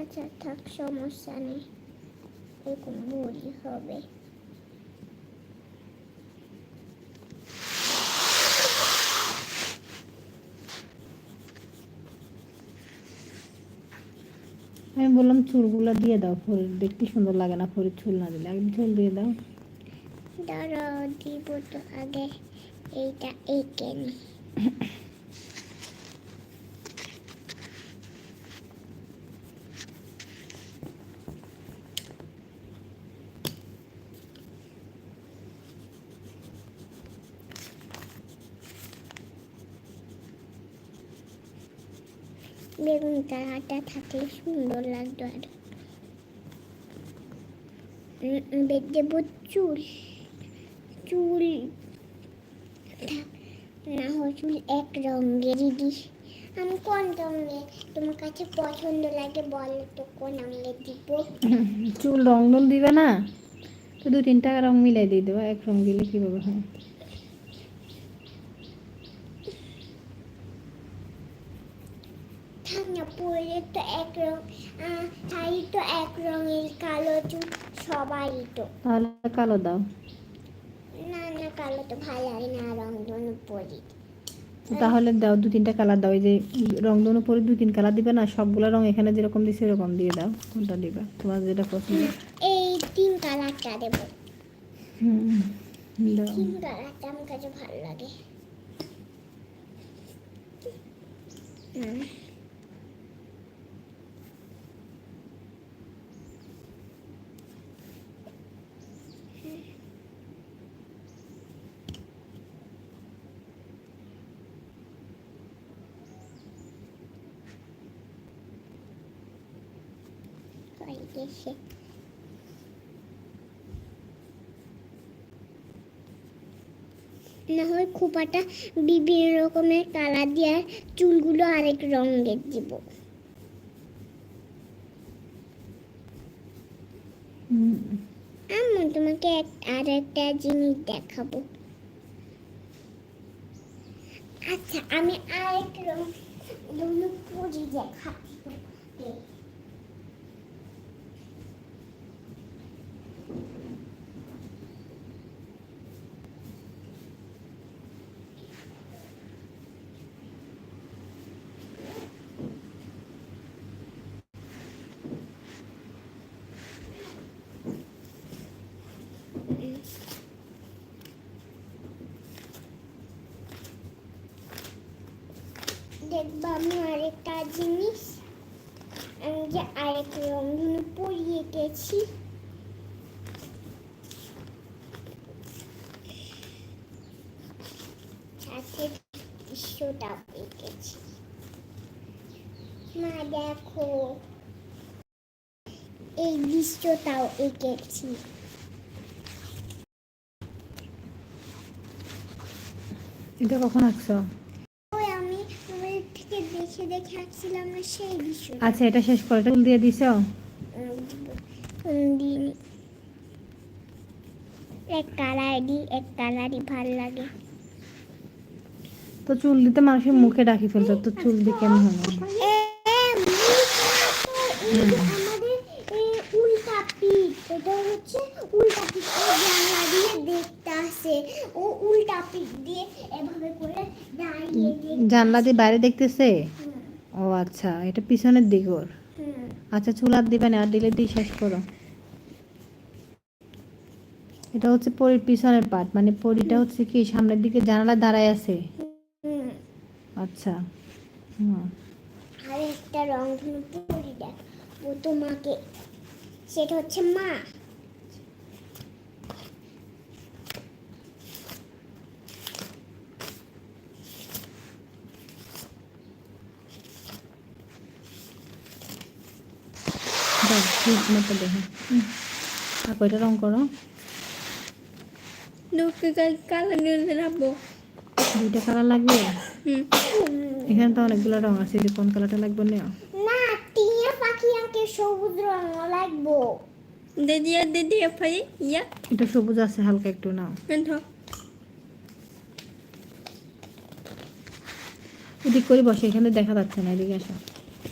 আচ্ছা থাক সমস্যা নেই। এরকম বড়ি হবে। আমি বললাম চুলগুলো দিয়ে দাও ফরির দেখতে সুন্দর লাগে না ফরির চুল না দিলে। একদম চুল দিয়ে দাও। দাঁড়াও দিব তো আগে। এইটা এঁকে নি। বেগুন কালারটা থাকলে সুন্দর লাগতো আর। উম, চুল। চুল না হয় চুল এক রঙেরই দিস আমি কোন রঙে তোমার কাছে পছন্দ লাগে বলো তো কোন রঙে দিব? চুল রং দিবে না? তো দু তিনটা রং মিলাই দিয়ে দেবো এক রং দিলে কীভাবে হয় থাক না পরে তো এক রং শাড়ি তো এক রঙের কালো চুল সবারই তো। তাহলে কালো দাও। না না কালো তো ভালো লাগে না রং ধনু পরি। তাহলে দাও দু তিনটা কালার দাও এই যে রং দোনো পরে দু তিন কালার দিবে না সবগুলো রং এখানে যেরকম দিছে এরকম দিয়ে দাও কোনটা দিবা? তোমার যেটা পছন্দ। এই তিন কালারটা দেবো। হুম দাও। তিন কালারটা আমার কাছে ভালো লাগে। হুম। হয়ে গেছে না হয় খোপাটা বিভিন্ন রকমের কালার দিয়ে চুলগুলো আরেক রঙের দিব। আমি তোমাকে আর একটা জিনিস দেখাবো। আচ্ছা আমি আরেক রং রঙ পরি। দেখব। আমি আরেকটা জিনিস, আমি যে আরেক রঙগুলো পরিয়ে গেছি। সাথে দৃশ্যটা এঁকেছি মা, দেখো, এই দৃশ্যটাও এঁকেছি এটা কখন আঁকছো? থেকে দেখে আঁকছিলাম না সেই দৃশ্য আচ্ছা এটা শেষ করে। চুল দিয়ে দিছো? এক এক কালারই ভালো লাগে। তো চুল দিতে মানুষের মুখে ফেলতো তো চুল দিয়ে কেমন উল্টা পিঠ। এটা হচ্ছে উল্টা পিঠ। জানলা দিয়ে দেখতে আসে ও উল্টা পিঠ দিয়ে এভাবে করে জানলা দিয়ে বাইরে দেখতেছে? ও আচ্ছা এটা পিছনের দিক ওর? আচ্ছা চুল আর দিবে না আর দিলে দিয়ে শেষ করো। এটা হচ্ছে পরির পিছনের পার্ট মানে পরীটা হচ্ছে কি সামনের দিকে জানালা দাঁড়ায় আছে? আচ্ছা। আর একটা রং ধনু পরি দেখ ও তোমাকে সেটা হচ্ছে মা। দেখো হুম। আর রং করো। দুইটা কালার লাগবে? এখানে তো অনেকগুলো রং আছে যে কোন কালারটা লাগবে না না টিয়া পাখি আঁকে সবুজ রং লাগবো। দিদি দিদি ফাই ইয়া। এটা সবুজ আছে হালকা একটু নাও। এন্থ এদিক করে বসে এখানে দেখা যাচ্ছে না এদিকে আসো।